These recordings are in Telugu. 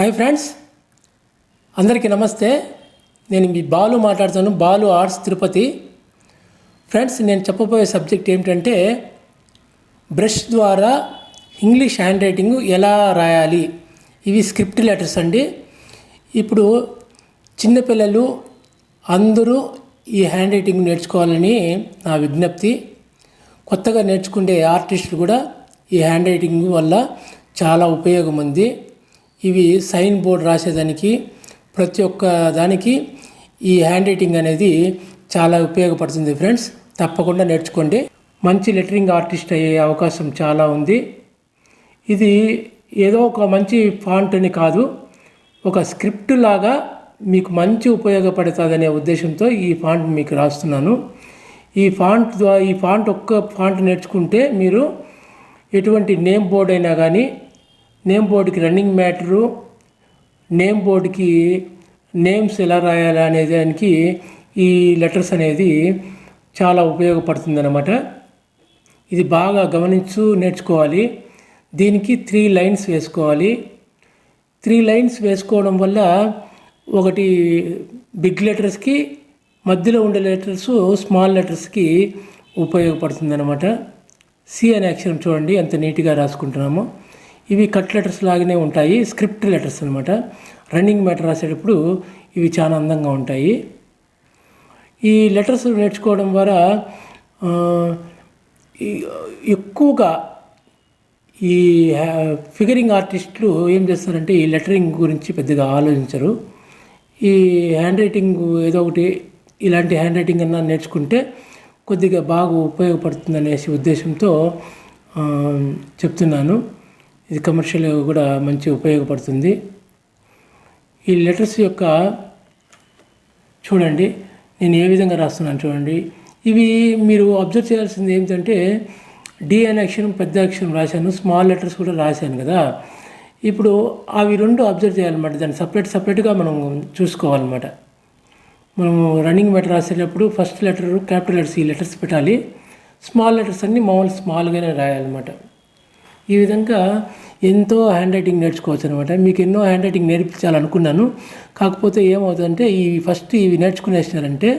Hi friends. అందరికీ నమస్తే. నేను మీ బాలు మాట్లాడుతాను బాలు ఆర్ట్స్ తిరుపతి. ఫ్రెండ్స్ నేను చెప్పబోయే సబ్జెక్ట్ ఏమిటంటే బ్రష్ ద్వారా ఇంగ్లీష్ హ్యాండ్ రైటింగ్ ఎలా రాయాలి. ఇవి స్క్రిప్ట్ లెటర్స్ అండి. ఇప్పుడు చిన్నపిల్లలు అందరూ ఈ హ్యాండ్ రైటింగ్ నేర్చుకోవాలని నా విజ్ఞప్తి. కొత్తగా నేర్చుకునే ఆర్టిస్టులు కూడా ఈ హ్యాండ్ రైటింగ్ వల్ల చాలా ఉపయోగం ఉంది. ఇవి సైన్ బోర్డ్ రాసేదానికి ప్రతి ఒక్క దానికి ఈ హ్యాండ్ రైటింగ్ అనేది చాలా ఉపయోగపడుతుంది ఫ్రెండ్స్. తప్పకుండా నేర్చుకోండి. మంచి లెటరింగ్ ఆర్టిస్ట్ అయ్యే అవకాశం చాలా ఉంది. ఇది ఏదో ఒక మంచి ఫాంట్ అని కాదు ఒక స్క్రిప్ట్ లాగా మీకు మంచి ఉపయోగపడుతుందనే ఉద్దేశంతో ఈ ఫాంట్ మీకు రాస్తున్నాను. ఈ ఫాంట్ ద్వారా ఈ ఫాంట్ ఒక్క ఫాంట్ నేర్చుకుంటే మీరు ఎటువంటి నేమ్ బోర్డ్ అయినా కానీ నేమ్ బోర్డుకి రన్నింగ్ మ్యాటరు నేమ్ బోర్డుకి నేమ్స్ ఎలా రాయాలి అనే దానికి ఈ లెటర్స్ అనేది చాలా ఉపయోగపడుతుంది అన్నమాట ఇది బాగా గమనించు నేర్చుకోవాలి. దీనికి త్రీ లైన్స్ వేసుకోవాలి. త్రీ లైన్స్ వేసుకోవడం వల్ల ఒకటి బిగ్ లెటర్స్కి మధ్యలో ఉండే లెటర్స్ స్మాల్ లెటర్స్కి ఉపయోగపడుతుందనమాట సి అనే అక్షరం చూడండి ఎంత నీట్గా రాసుకుంటున్నామో. ఇవి కట్ లెటర్స్ లాగానే ఉంటాయి స్క్రిప్ట్ లెటర్స్ అనమాట రన్నింగ్ మ్యాటర్ రాసేటప్పుడు ఇవి చాలా అందంగా ఉంటాయి. ఈ లెటర్స్ నేర్చుకోవడం ద్వారా ఈ- ఎక్కువగా ఈ ఫిగరింగ్ ఆర్టిస్టులు ఏం చేస్తారంటే ఈ లెటరింగ్ గురించి పెద్దగా ఆలోచించరు. ఈ హ్యాండ్ రైటింగ్ ఏదో ఒకటి ఇలాంటి హ్యాండ్ రైటింగ్ అన్నా నేర్చుకుంటే కొద్దిగా బాగా ఉపయోగపడుతుందనేసి ఉద్దేశంతో చెప్తున్నాను. ఇది కమర్షియల్ కూడా మంచి ఉపయోగపడుతుంది. ఈ లెటర్స్ యొక్క చూడండి నేను ఏ విధంగా రాస్తున్నాను చూడండి. ఇవి మీరు అబ్జర్వ్ చేయాల్సింది ఏమిటంటే డి అనే అక్షరం పెద్ద అక్షరం రాశాను స్మాల్ లెటర్స్ కూడా రాశాను కదా. ఇప్పుడు అవి రెండు అబ్జర్వ్ చేయాలన్నమాట. దాన్ని సపరేట్ సపరేట్గా మనం చూసుకోవాలన్నమాట. మనము రన్నింగ్ మెటర్ రాసేటప్పుడు ఫస్ట్ లెటర్ క్యాపిటల్ లెటర్స్ ఈ లెటర్స్ పెట్టాలి. స్మాల్ లెటర్స్ అన్ని మామూలు స్మాల్గానే రాయాలన్నమాట. ఈ విధంగా ఎంతో హ్యాండ్ రైటింగ్ నేర్చుకోవచ్చు అనమాట మీకు ఎన్నో హ్యాండ్ రైటింగ్ నేర్పించాలనుకున్నాను. కాకపోతే ఏమవుతుందంటే ఈ ఫస్ట్ ఇవి నేర్చుకునేసినారంటే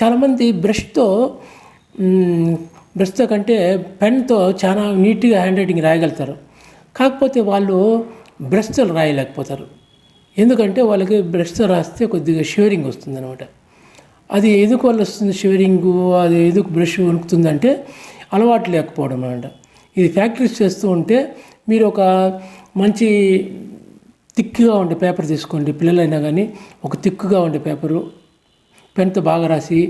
చాలామంది బ్రష్తో బ్రష్తో కంటే పెన్తో చాలా నీట్గా హ్యాండ్ రైటింగ్ రాయగలుగుతారు. కాకపోతే వాళ్ళు బ్రష్తో రాయలేకపోతారు. ఎందుకంటే వాళ్ళకి బ్రష్తో రాస్తే కొద్దిగా షివరింగ్ వస్తుంది అనమాట అది ఎందుకు వల్ల వస్తుంది షివరింగు అది ఎందుకు బ్రష్ వణుకుతుందంటే అలవాటు లేకపోవడం అనమాట ఇది ఫ్యాక్టరీస్ చేస్తూ ఉంటే మీరు ఒక మంచి తిక్కుగా ఉండే పేపర్ తీసుకోండి. పిల్లలైనా కానీ ఒక తిక్కుగా ఉండే పేపరు పెన్తో బాగా రాసి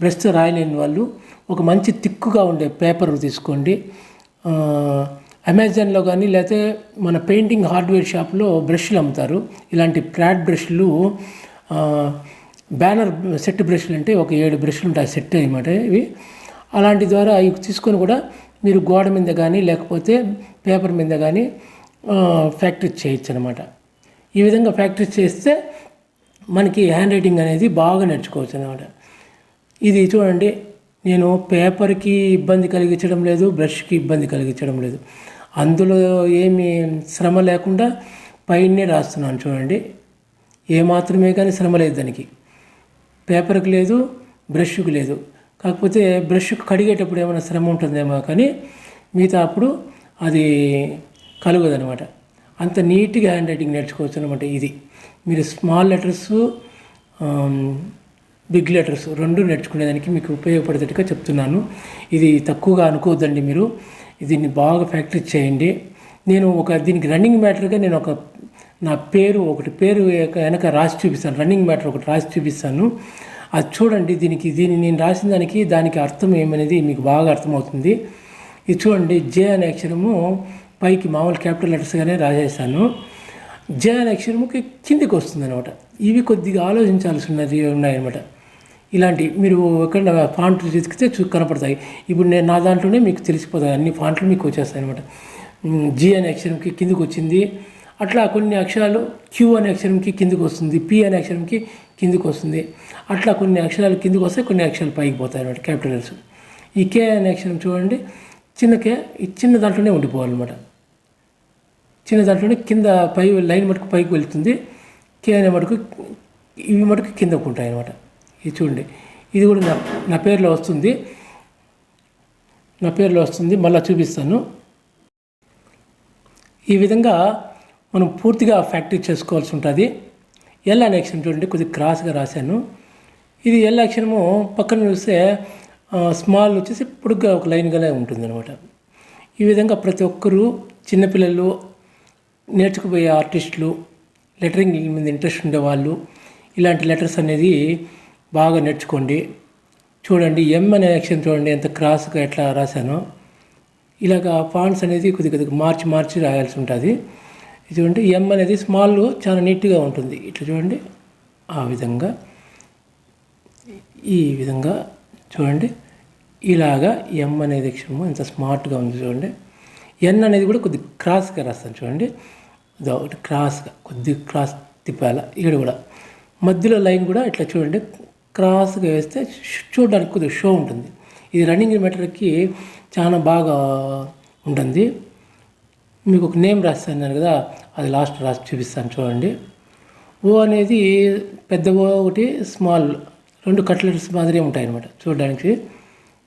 బ్రష్తో రాయలేని వాళ్ళు ఒక మంచి తిక్కుగా ఉండే పేపర్ తీసుకోండి. అమెజాన్లో కానీ లేకపోతే మన పెయింటింగ్ హార్డ్వేర్ షాప్లో బ్రష్లు అమ్ముతారు. ఇలాంటి ఫ్లాట్ బ్రష్లు బ్యానర్ సెట్ బ్రష్లు అంటే ఒక ఏడు బ్రష్లు ఉంటాయి సెట్ అనమాట ఇవి. అలాంటి ద్వారా ఇవి తీసుకొని కూడా మీరు గోడ మీద కానీ లేకపోతే పేపర్ మీద కానీ ఫ్యాక్టరీ చేయొచ్చు అనమాట ఈ విధంగా ఫ్యాక్టరీ చేస్తే మనకి హ్యాండ్ రైటింగ్ అనేది బాగా నేర్చుకోవచ్చు అనమాట ఇది చూడండి నేను పేపర్కి ఇబ్బంది కలిగించడం లేదు బ్రష్కి ఇబ్బంది కలిగించడం లేదు. అందులో ఏమి శ్రమ లేకుండా పైనే రాస్తున్నాను చూడండి. ఏ మాత్రమే కానీ శ్రమ లేదు దానికి. పేపర్కి లేదు బ్రష్కి లేదు. కాకపోతే బ్రష్ కడిగేటప్పుడు ఏమైనా శ్రమ ఉంటుందేమో కానీ మిగతా అప్పుడు అది కలుగదనమాట. అంత నీట్గా హ్యాండ్ రైటింగ్ నేర్చుకోవచ్చు అనమాట ఇది. మీరు స్మాల్ లెటర్స్ బిగ్ లెటర్స్ రెండు నేర్చుకునేదానికి మీకు ఉపయోగపడేటట్టుగా చెప్తున్నాను. ఇది తక్కువగా అనుకోవద్దండి మీరు. దీన్ని బాగా ప్రాక్టీస్ చేయండి. నేను ఒక దీనికి రన్నింగ్ మ్యాటర్గా నేను ఒక నా పేరు ఒకటి పేరు వెనక రాసి చూపిస్తాను. రన్నింగ్ మ్యాటర్ ఒకటి రాసి చూపిస్తాను. అది చూడండి దీనికి దీన్ని నేను రాసిన దానికి దానికి అర్థం ఏమనేది మీకు బాగా అర్థమవుతుంది. ఇది చూడండి జే అనే అక్షరము పైకి మామూలు క్యాపిటల్ లెటర్స్గానే రాసేసాను జే అనే అక్షరముకి కిందికి వస్తుంది అనమాట ఇవి కొద్దిగా ఆలోచించాల్సి ఉన్నది ఉన్నాయన్నమాట. ఇలాంటి మీరు ఎక్కడ ఫాంట్లు వెతికితే చూ కనపడతాయి. ఇప్పుడు నేను నా దాంట్లోనే మీకు తెలిసిపోతాయి. అన్ని ఫాంట్లు మీకు వచ్చేస్తాయి అనమాట జి అనే అక్షరంకి కిందికి వచ్చింది. అట్లా కొన్ని అక్షరాలు క్యూ అనే అక్షరంకి కిందికి వస్తుంది. పి అనే అక్షరంకి కిందికి వస్తుంది అట్లా కొన్ని అక్షరాలు కిందికి వస్తే కొన్ని అక్షరాలు పైకి పోతాయి అనమాట క్యాపిటల్స్ ఈ కే అనే అక్షరం చూడండి చిన్న కే ఈ చిన్న దాంట్లోనే ఉండిపోవాలన్నమాట. చిన్న దాంట్లోనే కింద పై లైన్ మటుకు పైకి వెళ్తుంది. కే అనే మటుకు ఇవి మటుకు కిందకు ఉంటాయి అనమాట ఇది చూడండి. ఇది కూడా నా నా పేరులో వస్తుంది. నా పేరులో వస్తుంది మళ్ళీ చూపిస్తాను. ఈ విధంగా మనం పూర్తిగా ఫ్యాక్టరీ చేసుకోవాల్సి ఉంటుంది. ఎల్ అనే అక్షరం చూడండి కొద్దిగా క్రాస్గా రాశాను. ఇది ఎల్ అక్షరము పక్కన చూస్తే స్మాల్ వచ్చేసి పొడుగ్గా ఒక లైన్గానే ఉంటుంది అనమాట ఈ విధంగా ప్రతి ఒక్కరూ చిన్నపిల్లలు నేర్చుకుపోయే ఆర్టిస్టులు లెటరింగ్ మీద ఇంట్రెస్ట్ ఉండేవాళ్ళు ఇలాంటి లెటర్స్ అనేది బాగా నేర్చుకోండి. చూడండి ఎం అనే యాక్షన్ చూడండి ఎంత క్రాస్గా ఎట్లా రాశానో. ఇలాగ ఫాంట్స్ అనేది కొద్ది కొద్దిగా మార్చి మార్చి రాయాల్సి ఉంటుంది. ఇది చూడండి ఎం అనేది స్మాల్ చాలా నీట్గా ఉంటుంది. ఇట్లా చూడండి ఆ విధంగా ఈ విధంగా చూడండి ఇలాగా ఎం అనేది అక్షరము ఎంత స్మార్ట్గా ఉంది చూడండి. ఎన్ అనేది కూడా కొద్ది క్రాస్గా రాస్తాను చూడండి. ఒకటి క్రాస్గా కొద్ది క్రాస్ తిప్పాల ఇక్కడ కూడా. మధ్యలో లైన్ కూడా ఇట్లా చూడండి క్రాస్గా వేస్తే చూడడానికి కొద్దిగా షో ఉంటుంది. ఇది రన్నింగ్ మెటర్కి చాలా బాగా ఉంటుంది. మీకు ఒక నేమ్ రాస్తాను కదా అది లాస్ట్ రాసి చూపిస్తాను చూడండి. ఓ అనేది పెద్ద ఓ ఒకటి స్మాల్ రెండు కట్లెట్స్ మాదిరి ఉంటాయి అనమాట చూడడానికి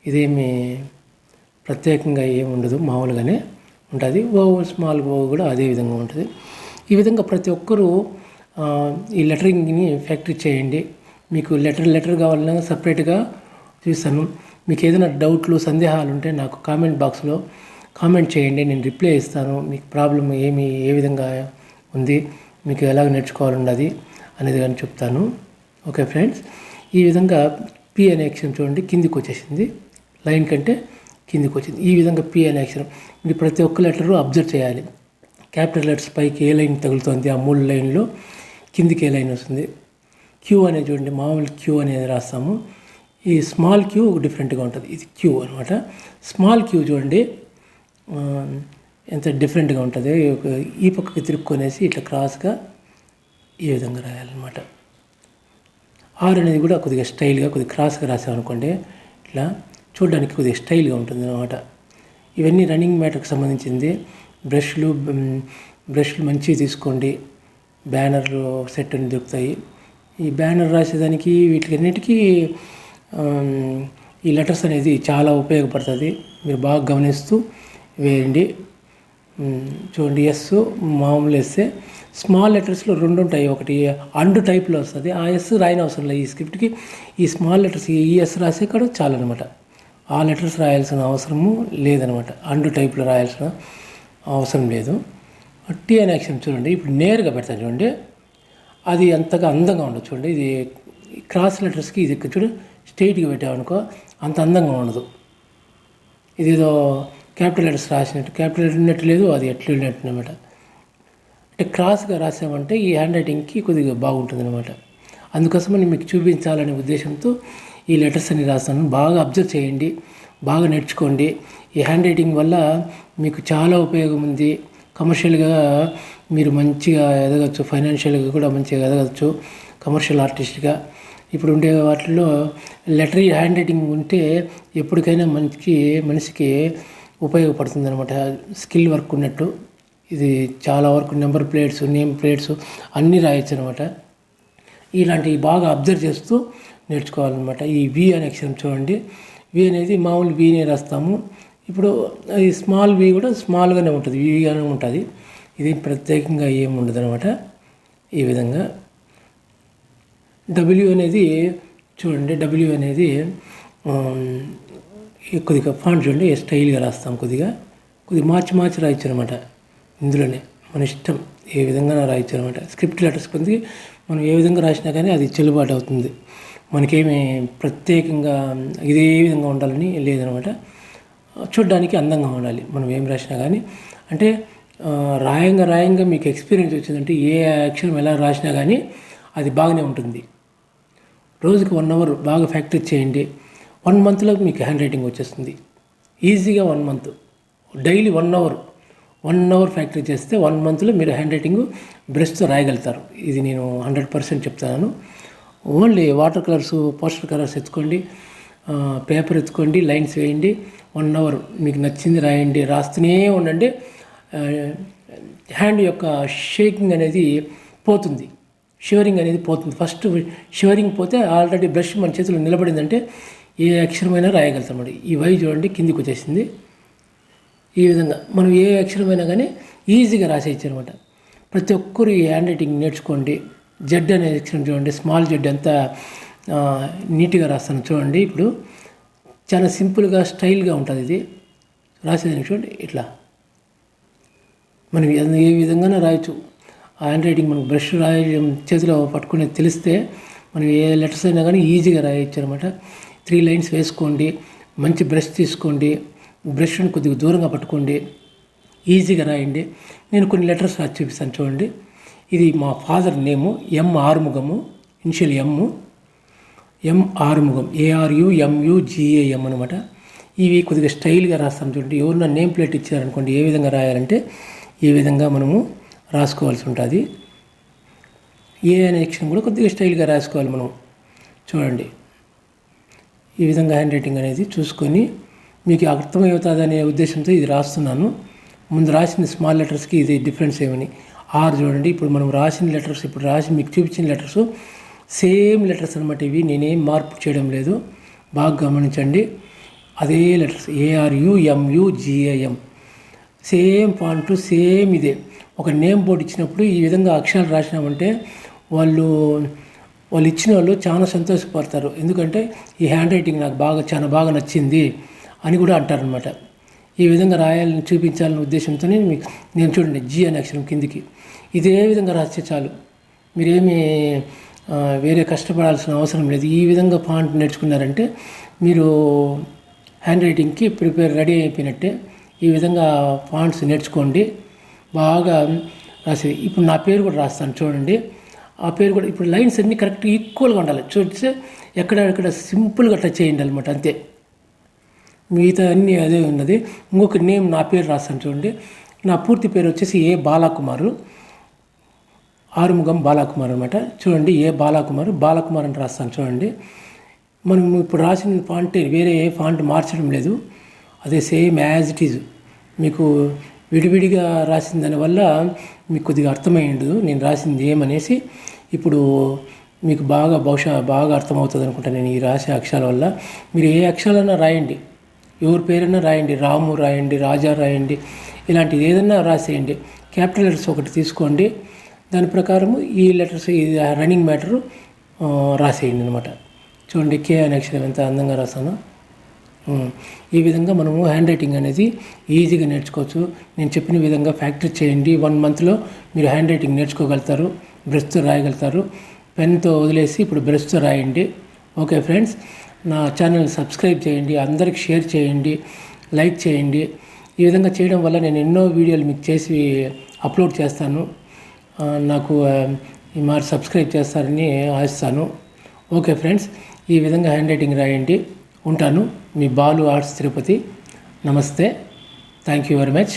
ఇదేమి ప్రత్యేకంగా ఏమి ఉండదు మామూలుగానే ఉంటుంది. ఓ స్మాల్ ఓ కూడా అదే విధంగా ఉంటుంది. ఈ విధంగా ప్రతి ఒక్కరూ ఈ లెటరింగ్ని ఫ్యాక్టరీ చేయండి. మీకు లెటర్ లెటర్ కావాలన్నా సపరేట్గా చూస్తాను. మీకు ఏదైనా డౌట్లు సందేహాలు ఉంటే నాకు కామెంట్ బాక్స్లో కామెంట్ చేయండి నేను రిప్లై ఇస్తాను. మీకు ప్రాబ్లం ఏమి ఏ విధంగా ఉంది మీకు ఎలాగ నేర్చుకోవాలన్నది అనేది కానీ చెప్తాను. ఓకే ఫ్రెండ్స్ ఈ విధంగా పి అనే అక్షరం చూడండి కిందికి వచ్చేసింది. లైన్ కంటే కిందికి వచ్చింది. ఈ విధంగా పి అనే అక్షరం మీరు ప్రతి ఒక్క లెటరు అబ్జర్వ్ చేయాలి. క్యాపిటల్ లెటర్స్ పైకి ఏ లైన్ తగులుతుంది ఆ మూడు లైన్లో కిందికి ఏ లైన్ వస్తుంది? క్యూ అనేది చూడండి మామూలు క్యూ అనేది రాస్తాము. ఈ స్మాల్ క్యూ డిఫరెంట్గా ఉంటుంది. ఇది క్యూ అనమాట స్మాల్ క్యూ చూడండి ఎంత డిఫరెంట్గా ఉంటుంది ఒక- ఈ పక్కకి తిరుక్కునేసి ఇట్లా క్రాస్గా ఈ విధంగా రాయాలన్నమాట. ఆరు అనేది కూడా కొద్దిగా స్టైల్గా కొద్దిగా క్రాస్గా రాసామనుకోండి ఇట్లా చూడడానికి కొద్దిగా స్టైల్గా ఉంటుంది అనమాట ఇవన్నీ రన్నింగ్ మ్యాటర్కి సంబంధించింది. బ్రష్లు బ్రష్లు మంచివి తీసుకోండి. బ్యానర్లు సెట్ అని దొరుకుతాయి. ఈ బ్యానర్ రాసేదానికి వీటికన్నిటికీ ఈ లెటర్స్ అనేది చాలా ఉపయోగపడుతుంది. మీరు బాగా గమనిస్తూ వేయండి. చూడండి ఎస్ మామూలు వేస్తే స్మాల్ లెటర్స్లో రెండు ఉంటాయి. ఒకటి అండు టైప్లో వస్తుంది. ఆ ఎస్ రాయని అవసరం లేదు. ఈ స్క్రిప్ట్కి ఈ స్మాల్ లెటర్స్ ఈ ఎస్ రాసే కాడ చాలన్నమాట ఆ లెటర్స్ రాయాల్సిన అవసరము లేదనమాట. అండు టైప్లో రాయాల్సిన అవసరం లేదు. టీ అనే అక్షరం చూడండి. ఇప్పుడు నేరుగా పెడతాను చూడండి. అది అంతగా అందంగా ఉండదు చూడండి. ఇది క్రాస్ లెటర్స్కి ఇది చూడు స్ట్రైట్గా పెట్టామనుకో అంత అందంగా ఉండదు. ఇదేదో క్యాపిటల్ లెటర్స్ రాసినట్టు క్యాపిటల్ లెటర్ ఉన్నట్టు లేదు అది ఎట్లు ఉన్నట్టు అనమాట అంటే క్రాస్గా రాసామంటే ఈ హ్యాండ్ రైటింగ్కి కొద్దిగా బాగుంటుంది అనమాట అందుకోసమని మీకు చూపించాలనే ఉద్దేశంతో ఈ లెటర్స్ అని రాస్తాను. బాగా అబ్జర్వ్ చేయండి బాగా నేర్చుకోండి. ఈ హ్యాండ్ రైటింగ్ వల్ల మీకు చాలా ఉపయోగం ఉంది. కమర్షియల్గా మీరు మంచిగా ఎదగచ్చు ఫైనాన్షియల్గా కూడా మంచిగా ఎదగచ్చు కమర్షియల్ ఆర్టిస్ట్గా. ఇప్పుడు ఉండే వాటిల్లో లెటర్ హ్యాండ్ రైటింగ్ ఉంటే ఎప్పటికైనా మనకి మనిషికి ఉపయోగపడుతుంది అనమాట స్కిల్ వర్క్ ఉన్నట్టు. ఇది చాలా వరకు నెంబర్ ప్లేట్స్ నేమ్ ప్లేట్స్ అన్నీ రాయొచ్చు అనమాట ఇలాంటివి బాగా అబ్జర్వ్ చేస్తూ నేర్చుకోవాలన్నమాట. ఈ వి అనే అక్షరం చూడండి. వి అనేది మామూలు వీనే రాస్తాము. ఇప్పుడు ఈ స్మాల్ వి కూడా స్మాల్గానే ఉంటుంది. వివిగానే ఉంటుంది. ఇది ప్రత్యేకంగా ఏమి ఉండదు అనమాట ఈ విధంగా. డబ్ల్యూ అనేది చూడండి. డబ్ల్యూ అనేది కొద్దిగా ఫాంట్ చూడండి స్టైల్గా రాస్తాం కొద్దిగా. కొద్దిగా మార్చి మార్చి రాయొచ్చు అనమాట ఇందులోనే మన ఇష్టం ఏ విధంగా రాయొచ్చు అనమాట స్క్రిప్ట్ లెటర్స్ కొద్ది మనం ఏ విధంగా రాసినా కానీ అది చెల్లుబాటు అవుతుంది. మనకేమి ప్రత్యేకంగా ఇదే విధంగా ఉండాలని లేదనమాట చూడ్డానికి అందంగా ఉండాలి. మనం ఏం రాసినా కానీ. అంటే రాయంగా రాయంగా మీకు ఎక్స్పీరియన్స్ వచ్చిందంటే ఏ అక్షరం ఎలా రాసినా కానీ అది బాగానే ఉంటుంది. రోజుకి వన్ అవర్ బాగా ప్రాక్టీస్ చేయండి. వన్ మంత్లో మీకు హ్యాండ్ రైటింగ్ వచ్చేస్తుంది. ఈజీగా one month. Daily one hour. One hour practice చేస్తే వన్ మంత్లో మీరు హ్యాండ్ రైటింగ్ బ్రష్తో రాయగలుగుతారు. ఇది నేను హండ్రెడ్ పర్సెంట్ చెప్తాను only water colours poster colours ఎత్తుకోండి. Paper ఎత్తుకోండి లైన్స్ వేయండి. వన్ అవర్ మీకు నచ్చింది రాయండి. రాస్తూనే ఉండండి. హ్యాండ్ యొక్క షేకింగ్ అనేది పోతుంది. షివరింగ్ అనేది పోతుంది. ఫస్ట్ షివరింగ్ పోతే ఆల్రెడీ బ్రష్ మన చేతిలో నిలబడిందంటే ఏ అక్షరమైనా రాయగలుగుతాం ఈ వై చూడండి కిందికి వచ్చేసింది. ఈ విధంగా మనం ఏ అక్షరమైనా కానీ ఈజీగా రాసేయచ్చు అనమాట ప్రతి ఒక్కరు ఈ హ్యాండ్ రైటింగ్ నేర్చుకోండి. జెడ్ అనే అక్షరం చూడండి స్మాల్ జెడ్ ఎంత నీట్గా రాస్తాను చూడండి. ఇప్పుడు చాలా సింపుల్గా స్టైల్గా ఉంటుంది ఇది. రాసేదానికి చూడండి ఇట్లా. మనం ఏ- ఏ విధంగానే రాయొచ్చు. ఆ హ్యాండ్ రైటింగ్ మనకు బ్రష్ రాయడం చేతిలో పట్టుకునేది తెలిస్తే మనం ఏ లెటర్స్ అయినా కానీ ఈజీగా రాయొచ్చు అనమాట త్రీ లైన్స్ వేసుకోండి మంచి బ్రష్ తీసుకోండి బ్రష్ని కొద్దిగా దూరంగా పట్టుకోండి ఈజీగా రాయండి. నేను కొన్ని లెటర్స్ రాసి చూపిస్తాను చూడండి. ఇది మా father name M Arumugam initial M M Arumugam A R U M U G A M అనమాట ఇవి కొద్దిగా స్టైల్గా రాస్తాం చూడండి. ఎవరన్నా నేమ్ ప్లేట్ ఇచ్చారనుకోండి ఏ విధంగా రాయాలంటే ఈ విధంగా మనము రాసుకోవాల్సి ఉంటుంది. ఏ అనే అక్షరం కూడా కొద్దిగా స్టైల్గా రాసుకోవాలి మనం. చూడండి. ఈ విధంగా హ్యాండ్ రైటింగ్ అనేది చూసుకొని మీకు అర్థమవుతుందనే ఉద్దేశంతో ఇది రాస్తున్నాను. ముందు రాసిన స్మాల్ లెటర్స్కి ఇది డిఫరెన్స్ ఏమని? ఆర్ చూడండి. ఇప్పుడు మనం రాసిన లెటర్స్ ఇప్పుడు రాసి మీకు చూపించిన లెటర్స్ సేమ్ లెటర్స్ అనమాట ఇవి. నేనేం మార్పు చేయడం లేదు. బాగా గమనించండి. అదే లెటర్స్ ఏఆర్యుఎంయుజిఏఎం సేమ్ ఫాంట్ సేమ్ ఇదే. ఒక నేమ్ బోర్డు ఇచ్చినప్పుడు ఈ విధంగా అక్షరాలు రాసినామంటే వాళ్ళు వాళ్ళు ఇచ్చిన వాళ్ళు చాలా సంతోషపడతారు. ఎందుకంటే ఈ హ్యాండ్ రైటింగ్ నాకు బాగా చాలా బాగా నచ్చింది అని కూడా అంటారనమాట ఈ విధంగా రాయాలని చూపించాలనే ఉద్దేశంతోనే మీకు నేను చూడండి జీ అనే అక్షరం కిందికి. ఇదే విధంగా రాస్తే చాలు. మీరేమి వేరే కష్టపడాల్సిన అవసరం లేదు. ఈ విధంగా పాయింట్ నేర్చుకున్నారంటే మీరు హ్యాండ్ రైటింగ్కి ప్రిపేర్ రెడీ అయిపోయినట్టే ఈ విధంగా పాయింట్స్ నేర్చుకోండి. బాగా రాసేది. ఇప్పుడు నా పేరు కూడా రాస్తాను చూడండి. ఆ పేరు కూడా ఇప్పుడు లైన్స్ అన్నీ కరెక్ట్ ఈక్వల్గా ఉండాలి. చూస్తే ఎక్కడ ఎక్కడ సింపుల్గా టచ్ చేయండి అనమాట అంతే. మిగతా అన్నీ అదే ఉన్నది. ఇంకొక నేమ్ నా పేరు రాస్తాను చూడండి. నా పూర్తి పేరు వచ్చేసి ఏ బాలాకుమారు. ఆరుముగం బాలాకుమార్ అనమాట చూడండి ఏ బాలాకుమార్. బాలకుమార్ అని రాస్తాను చూడండి. మనం ఇప్పుడు రాసిన ఫాంట్ వేరే ఏ ఫాంట్ మార్చడం లేదు. అదే సేమ్ యాజ్ ఇట్ ఈజ్ మీకు విడివిడిగా రాసిన దానివల్ల మీకు కొద్దిగా అర్థమై నేను రాసింది ఏమనేసి ఇప్పుడు మీకు బాగా బహుశా బాగా అర్థమవుతుంది అనుకుంటా నేను ఈ రాసే అక్షరాల వల్ల. మీరు ఏ అక్షరాలైనా రాయండి. ఎవరి పేరైనా రాయండి. రాము రాయండి రాజా రాయండి ఇలాంటిది ఏదైనా రాసేయండి. క్యాపిటల్ లెటర్స్ ఒకటి తీసుకోండి. దాని ప్రకారము ఈ లెటర్స్ ఈ రన్నింగ్ మ్యాటరు రాసేయండి అనమాట చూడండి కే అనే అక్షరం ఎంత అందంగా రాస్తానో. ఈ విధంగా మనము హ్యాండ్ రైటింగ్ అనేది ఈజీగా నేర్చుకోవచ్చు. నేను చెప్పిన విధంగా ఫ్యాక్టరీ చేయండి. వన్ మంత్లో మీరు హ్యాండ్ రైటింగ్ నేర్చుకోగలుగుతారు. బ్రష్తో రాయగలుగుతారు. పెన్తో వదిలేసి ఇప్పుడు బ్రష్తో రాయండి. ఓకే ఫ్రెండ్స్ నా ఛానల్ సబ్స్క్రైబ్ చేయండి. అందరికి షేర్ చేయండి. లైక్ చేయండి. ఈ విధంగా చేయడం వల్ల నేను ఎన్నో వీడియోలు మీకు చేసి అప్లోడ్ చేస్తాను. నాకు మరి ఈ సబ్స్క్రైబ్ చేస్తారని ఆశిస్తాను. ఓకే ఫ్రెండ్స్ ఈ విధంగా హ్యాండ్ రైటింగ్ రాయండి. ఉంటాను. మీ బాలు ఆర్ట్స్ తిరుపతి. నమస్తే. Thank you very much